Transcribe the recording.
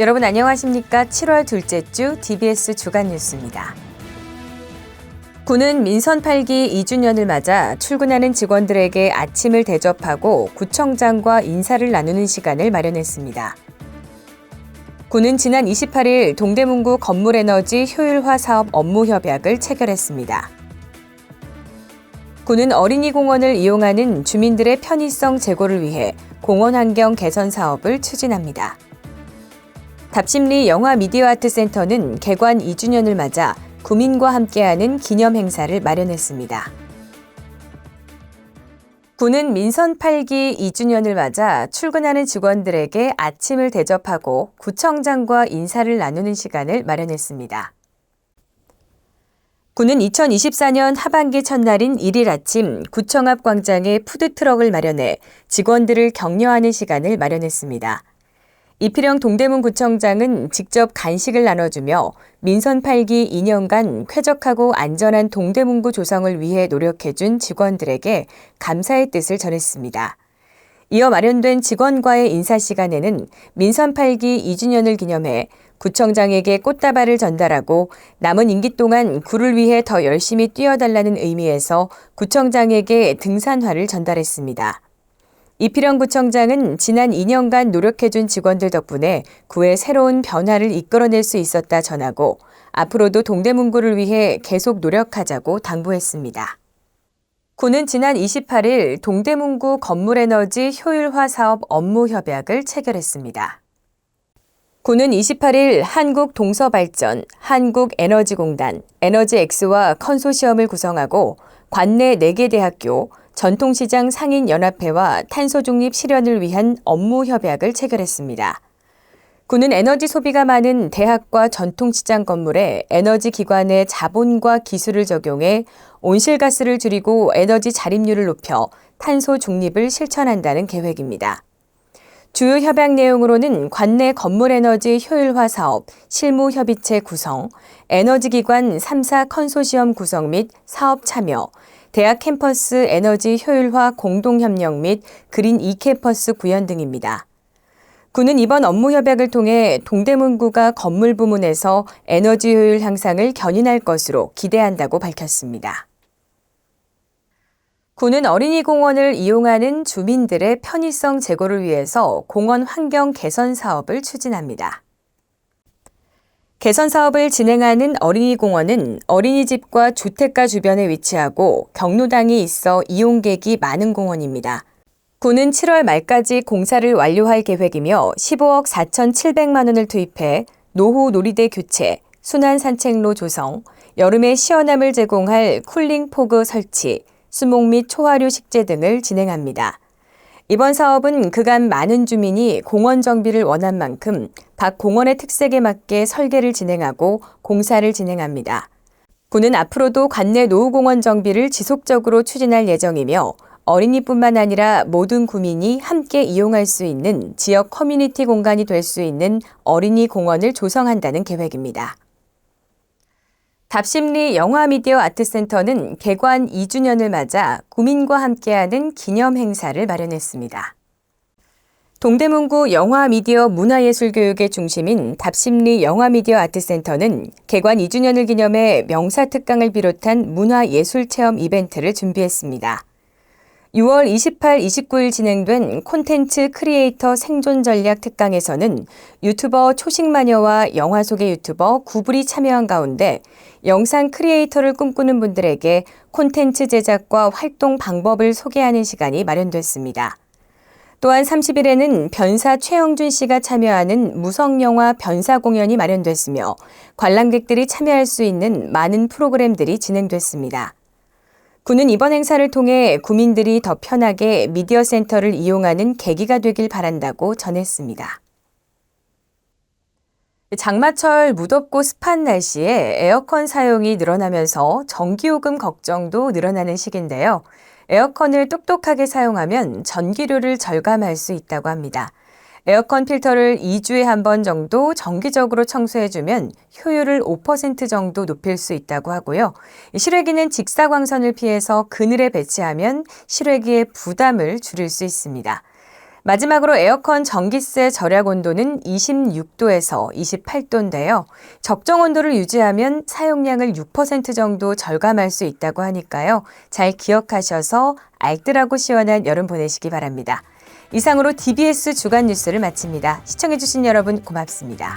여러분 안녕하십니까? 7월 둘째 주 DBS 주간 뉴스입니다. 군은 민선 8기 2주년을 맞아 출근하는 직원들에게 아침을 대접하고 구청장과 인사를 나누는 시간을 마련했습니다. 군은 지난 28일 동대문구 건물에너지 효율화 사업 업무 협약을 체결했습니다. 군은 어린이 공원을 이용하는 주민들의 편의성 제고를 위해 공원 환경 개선 사업을 추진합니다. 답심리 영화 미디어 아트 센터는 개관 2주년을 맞아 구민과 함께하는 기념 행사를 마련했습니다. 군은 민선 8기 2주년을 맞아 출근하는 직원들에게 아침을 대접하고 구청장과 인사를 나누는 시간을 마련했습니다. 군은 2024년 하반기 첫날인 1일 아침 구청 앞 광장에 푸드트럭을 마련해 직원들을 격려하는 시간을 마련했습니다. 이필영 동대문 구청장은 직접 간식을 나눠주며 민선 8기 2년간 쾌적하고 안전한 동대문구 조성을 위해 노력해준 직원들에게 감사의 뜻을 전했습니다. 이어 마련된 직원과의 인사 시간에는 민선 8기 2주년을 기념해 구청장에게 꽃다발을 전달하고 남은 임기 동안 구를 위해 더 열심히 뛰어달라는 의미에서 구청장에게 등산화를 전달했습니다. 이필영 구청장은 지난 2년간 노력해준 직원들 덕분에 구의 새로운 변화를 이끌어낼 수 있었다 전하고 앞으로도 동대문구를 위해 계속 노력하자고 당부했습니다. 구는 지난 28일 동대문구 건물에너지 효율화 사업 업무 협약을 체결했습니다. 구는 28일 한국동서발전, 한국에너지공단, 에너지엑스와 컨소시엄을 구성하고 관내 4개 대학교, 전통시장 상인연합회와 탄소중립 실현을 위한 업무 협약을 체결했습니다. 군은 에너지 소비가 많은 대학과 전통시장 건물에 에너지 기관의 자본과 기술을 적용해 온실가스를 줄이고 에너지 자립률을 높여 탄소 중립을 실천한다는 계획입니다. 주요 협약 내용으로는 관내 건물 에너지 효율화 사업, 실무 협의체 구성, 에너지 기관 3사 컨소시엄 구성 및 사업 참여, 대학 캠퍼스 에너지 효율화 공동협력 및 그린 이캠퍼스 구현 등입니다. 군은 이번 업무 협약을 통해 동대문구가 건물 부문에서 에너지 효율 향상을 견인할 것으로 기대한다고 밝혔습니다. 군은 어린이 공원을 이용하는 주민들의 편의성 제고를 위해서 공원 환경 개선 사업을 추진합니다. 개선 사업을 진행하는 어린이공원은 어린이집과 주택가 주변에 위치하고 경로당이 있어 이용객이 많은 공원입니다. 군은 7월 말까지 공사를 완료할 계획이며 15억 4,700만 원을 투입해 노후 놀이대 교체, 순환 산책로 조성, 여름에 시원함을 제공할 쿨링 포그 설치, 수목 및 초화류 식재 등을 진행합니다. 이번 사업은 그간 많은 주민이 공원 정비를 원한 만큼 각 공원의 특색에 맞게 설계를 진행하고 공사를 진행합니다. 군은 앞으로도 관내 노후공원 정비를 지속적으로 추진할 예정이며 어린이뿐만 아니라 모든 구민이 함께 이용할 수 있는 지역 커뮤니티 공간이 될 수 있는 어린이 공원을 조성한다는 계획입니다. 답심리 영화미디어 아트센터는 개관 2주년을 맞아 구민과 함께하는 기념 행사를 마련했습니다. 동대문구 영화미디어 문화예술교육의 중심인 답심리 영화미디어 아트센터는 개관 2주년을 기념해 명사특강을 비롯한 문화예술체험 이벤트를 준비했습니다. 6월 28, 29일 진행된 콘텐츠 크리에이터 생존 전략 특강에서는 유튜버 초식 마녀와 영화 속의 유튜버 구불이 참여한 가운데 영상 크리에이터를 꿈꾸는 분들에게 콘텐츠 제작과 활동 방법을 소개하는 시간이 마련됐습니다. 또한 30일에는 변사 최영준 씨가 참여하는 무성 영화 변사 공연이 마련됐으며 관람객들이 참여할 수 있는 많은 프로그램들이 진행됐습니다. 군은 이번 행사를 통해 구민들이 더 편하게 미디어 센터를 이용하는 계기가 되길 바란다고 전했습니다. 장마철 무덥고 습한 날씨에 에어컨 사용이 늘어나면서 전기요금 걱정도 늘어나는 시기인데요. 에어컨을 똑똑하게 사용하면 전기료를 절감할 수 있다고 합니다. 에어컨 필터를 2주에 한 번 정도 정기적으로 청소해주면 효율을 5% 정도 높일 수 있다고 하고요. 실외기는 직사광선을 피해서 그늘에 배치하면 실외기의 부담을 줄일 수 있습니다. 마지막으로 에어컨 전기세 절약 온도는 26도에서 28도인데요. 적정 온도를 유지하면 사용량을 6% 정도 절감할 수 있다고 하니까요. 잘 기억하셔서 알뜰하고 시원한 여름 보내시기 바랍니다. 이상으로 DBS 주간 뉴스를 마칩니다. 시청해주신 여러분 고맙습니다.